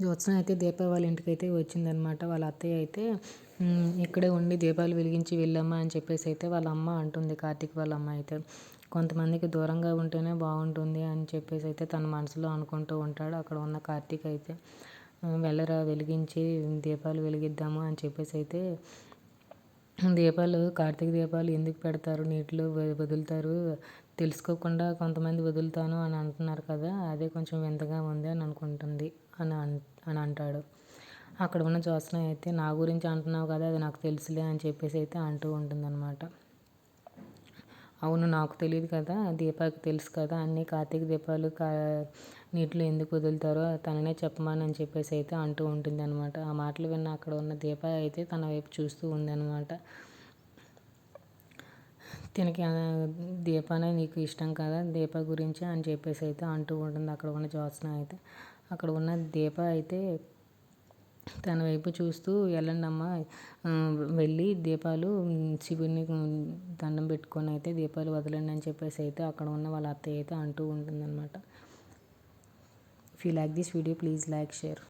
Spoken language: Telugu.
జ్యోత్స్న అయితే దీప వాళ్ళ ఇంటికైతే వచ్చిందనమాట వాళ్ళ అత్తయ్య అయితే ఇక్కడే ఉండి దీపాలు వెలిగించి వెళ్ళమ్మా అని చెప్పేసి అయితే వాళ్ళ అమ్మ అంటుంది. కార్తీక్ వాళ్ళ అమ్మ అయితే కొంతమందికి దూరంగా ఉంటేనే బాగుంటుంది అని చెప్పేసి అయితే తన మనసులో అనుకుంటూ ఉంటాడు. అక్కడ ఉన్న కార్తీక్ అయితే వెళ్ళరా వెలిగించి దీపాలు వెలిగిద్దాము అని చెప్పేసి అయితే దీపాలు కార్తీక దీపాలు ఎందుకు పెడతారు నీటిలో వదులుతారు తెలుసుకోకుండా కొంతమంది వదులుతాను అని అంటున్నారు కదా అదే కొంచెం వింతగా ఉంది అని అనుకుంటుంది అని అని అంటాడు. అక్కడ ఉన్న జ్యోత్స్న అయితే నా గురించి అంటున్నావు కదా అది నాకు తెలుసులే అని చెప్పేసి అయితే అంటూ ఉంటుందన్నమాట. అవును నాకు తెలియదు కదా. దీపాకి తెలుసు కదా. అన్ని కార్తీక దీపాలు కా నీటిలో ఎందుకు వదులుతారో తననే చెప్పమని చెప్పేసి అయితే అంటూ ఉంటుంది అనమాట ఆ మాటలు విన్న అక్కడ ఉన్న దీప అయితే తన వైపు చూస్తూ ఉందన్నమాట. తినకి దీపానే నీకు ఇష్టం కదా దీప గురించి అని చెప్పేసి అయితే అంటూ ఉంటుంది అక్కడ ఉన్న జ్యోత్స్న అయితే. అక్కడ ఉన్న దీప అయితే తన వైపు చూస్తూ వెళ్ళండమ్మా వెళ్ళి దీపాలు శివుని దండం పెట్టుకొని అయితే దీపాలు వదలండి అని చెప్పేసి అయితే అక్కడ ఉన్న వాళ్ళ అత్తయ్య అయితే అంటూ ఉంటుందన్నమాట. If you like this video please like share